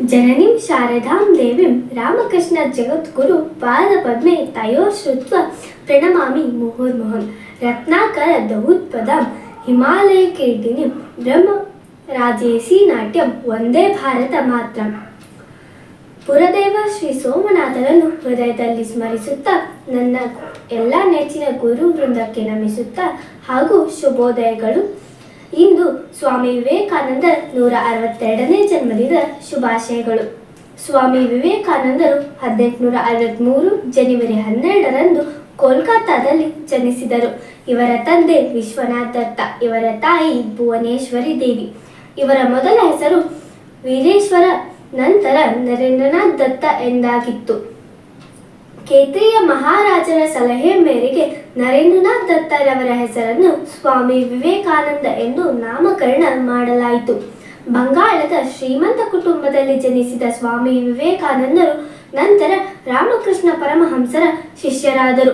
ಜನನೀಂ ಶಾರದಾಂ ದೇವಿಂ ರಾಮಕೃಷ್ಣ ಜಗದ್ಗುರು ತಯೋ ಶ್ರುತ್ವ ಪ್ರಣಮಾಮಿ ಮುಹುರ್ಮುಹುಂ ರತ್ನಾಕರ ದೌತ್ಪದಂ ಹಿಮಾಲಯ ಕೀರ್ತಿನಿಂ ಬ್ರಹ್ಮ ರಾಜೇಸಿ ನಾಟ್ಯಂ ಒಂದೇ ಭಾರತ ಮಾತ್ರ. ಪುರದೇವ ಶ್ರೀ ಸೋಮನಾಥರನ್ನು ಹೃದಯದಲ್ಲಿ ಸ್ಮರಿಸುತ್ತಾ ನನ್ನ ಎಲ್ಲ ನೆಚ್ಚಿನ ಗುರು ವೃಂದಕ್ಕೆ ನಮಿಸುತ್ತಾ ಹಾಗೂ ಶುಭೋದಯಗಳು. ಇಂದು ಸ್ವಾಮಿ ವಿವೇಕಾನಂದ ನೂರ ಅರವತ್ತೆರಡನೇ ಜನ್ಮದಿನದ ಶುಭಾಶಯಗಳು. ಸ್ವಾಮಿ ವಿವೇಕಾನಂದರು ಹದಿನೆಂಟುನೂರ ಅರವತ್ತ್ಮೂರು ಜನವರಿ ಹನ್ನೆರಡರಂದು ಕೋಲ್ಕತ್ತಾದಲ್ಲಿ ಜನಿಸಿದರು. ಇವರ ತಂದೆ ವಿಶ್ವನಾಥ್ ದತ್ತ, ಇವರ ತಾಯಿ ಭುವನೇಶ್ವರಿ ದೇವಿ. ಇವರ ಮೊದಲ ಹೆಸರು ವೀರೇಶ್ವರ, ನಂತರ ನರೇಂದ್ರನಾಥ್ ದತ್ತ ಎಂದಾಗಿತ್ತು. ಕೇತ್ರಿಯ ಮಹಾರಾಜರ ಸಲಹೆ ಮೇರೆಗೆ ನರೇಂದ್ರನಾಥ್ ದತ್ತರವರ ಹೆಸರನ್ನು ಸ್ವಾಮಿ ವಿವೇಕಾನಂದ ಎಂದು ನಾಮಕರಣ ಮಾಡಲಾಯಿತು. ಬಂಗಾಳದ ಶ್ರೀಮಂತ ಕುಟುಂಬದಲ್ಲಿ ಜನಿಸಿದ ಸ್ವಾಮಿ ವಿವೇಕಾನಂದರು ನಂತರ ರಾಮಕೃಷ್ಣ ಪರಮಹಂಸರ ಶಿಷ್ಯರಾದರು.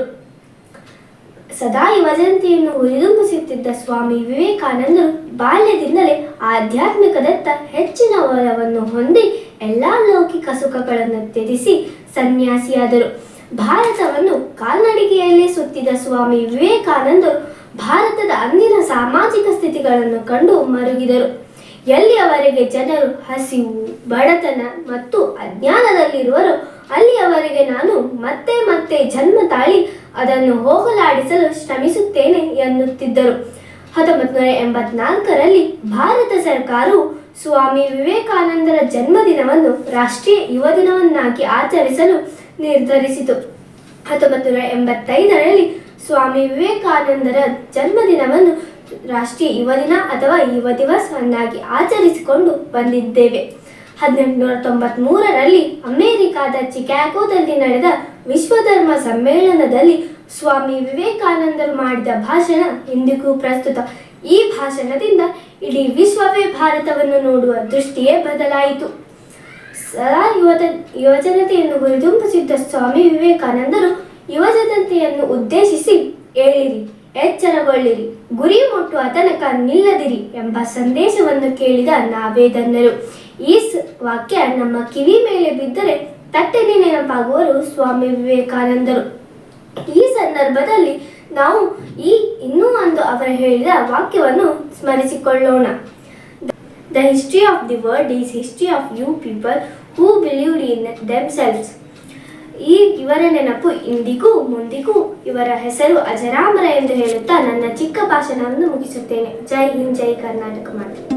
ಸದಾ ಯುವಜನತೆಯನ್ನು ಹುರಿದುಂಬಿಸುತ್ತಿದ್ದ ಸ್ವಾಮಿ ವಿವೇಕಾನಂದರು ಬಾಲ್ಯದಿಂದಲೇ ಆಧ್ಯಾತ್ಮಿಕದತ್ತ ಹೆಚ್ಚಿನ ಒಲವನ್ನು ಹೊಂದಿ ಎಲ್ಲ ಲೌಕಿಕ ಸುಖಗಳನ್ನು ತ್ಯಜಿಸಿ ಸನ್ಯಾಸಿಯಾದರು. ಭಾರತವನ್ನು ಕಾಲ್ನಡಿಗೆಯಲ್ಲಿ ಸುತ್ತಿದ ಸ್ವಾಮಿ ವಿವೇಕಾನಂದರು ಭಾರತದ ಅಂದಿನ ಸಾಮಾಜಿಕ ಸ್ಥಿತಿಗಳನ್ನು ಕಂಡು ಮರುಗಿದರು. ಎಲ್ಲಿಯವರೆಗೆ ಜನರು ಹಸಿವು, ಬಡತನ ಮತ್ತು ಅಜ್ಞಾನದಲ್ಲಿರುವರು ಅಲ್ಲಿಯವರೆಗೆ ನಾನು ಮತ್ತೆ ಮತ್ತೆ ಜನ್ಮ ತಾಳಿ ಅದನ್ನು ಹೋಗಲಾಡಿಸಲು ಶ್ರಮಿಸುತ್ತೇನೆ ಎನ್ನುತ್ತಿದ್ದರು. ಹತ್ತೊಂಬತ್ತು ನೂರ ಎಂಬತ್ನಾಲ್ಕರಲ್ಲಿ ಭಾರತ ಸರ್ಕಾರವು ಸ್ವಾಮಿ ವಿವೇಕಾನಂದರ ಜನ್ಮದಿನವನ್ನು ರಾಷ್ಟ್ರೀಯ ಯುವ ದಿನವನ್ನಾಗಿ ಆಚರಿಸಲು ನಿರ್ಧರಿಸಿತು. ಹತ್ತೊಂಬತ್ತು ನೂರ ಎಂಬತ್ತೈದರಲ್ಲಿ ಸ್ವಾಮಿ ವಿವೇಕಾನಂದರ ಜನ್ಮದಿನವನ್ನು ರಾಷ್ಟ್ರೀಯ ಯುವ ದಿನ ಅಥವಾ ಯುವ ದಿವಸವನ್ನಾಗಿ ಆಚರಿಸಿಕೊಂಡು ಬಂದಿದ್ದೇವೆ. ಹದಿನೆಂಟುನೂರ ತೊಂಬತ್ಮೂರರಲ್ಲಿ ಅಮೆರಿಕಾದ ಚಿಕಾಗೋದಲ್ಲಿ ನಡೆದ ವಿಶ್ವಧರ್ಮ ಸಮ್ಮೇಳನದಲ್ಲಿ ಸ್ವಾಮಿ ವಿವೇಕಾನಂದರು ಮಾಡಿದ ಭಾಷಣ ಇಂದಿಗೂ ಪ್ರಸ್ತುತ. ಈ ಭಾಷಣದಿಂದ ಇಡೀ ವಿಶ್ವವೇ ಭಾರತವನ್ನು ನೋಡುವ ದೃಷ್ಟಿಯೇ ಬದಲಾಯಿತು. ಸದಾ ಯುವತ ಯುವಜನತೆಯನ್ನು ಹುರಿದುಂಬಿಸಿದ್ದ ಸ್ವಾಮಿ ವಿವೇಕಾನಂದರು ಯುವಜನತೆಯನ್ನು ಉದ್ದೇಶಿಸಿ ಹೇಳಿರಿ, ಎಚ್ಚರಗೊಳ್ಳಿರಿ, ಗುರಿ ಮುಟ್ಟುವ ತನಕ ನಿಲ್ಲದಿರಿ ಎಂಬ ಸಂದೇಶವನ್ನು ಕೇಳಿದ ನಾವೇ ಧನ್ಯರು ಈ ವಾಕ್ಯ ನಮ್ಮ ಕಿವಿ ಮೇಲೆ ಬಿದ್ದರೆ ತಟ್ಟನೆ ನೆನಪಾಗುವರು ಸ್ವಾಮಿ ವಿವೇಕಾನಂದರು. ಈ ಸಂದರ್ಭದಲ್ಲಿ ನಾವು ಈ ಇನ್ನೂ ಒಂದು ಅವರು ಹೇಳಿದ ವಾಕ್ಯವನ್ನು ಸ್ಮರಿಸಿಕೊಳ್ಳೋಣ. The history of the world is history of you people who believed in themselves. ಈ ಇವರ ನೆನಪು ಇಂದಿಗೂ ಮುಂದಿಗೂ ಇವರ ಹೆಸರು ಅಜರಾಮರ ಎಂದು ಹೇಳುತ್ತಾ ನನ್ನ ಚಿಕ್ಕ ಭಾಷಣವನ್ನು ಮುಗಿಸುತ್ತೇನೆ ಜೈ ಹಿಂದ್, ಜೈ ಕರ್ನಾಟಕ ಮಾತೆ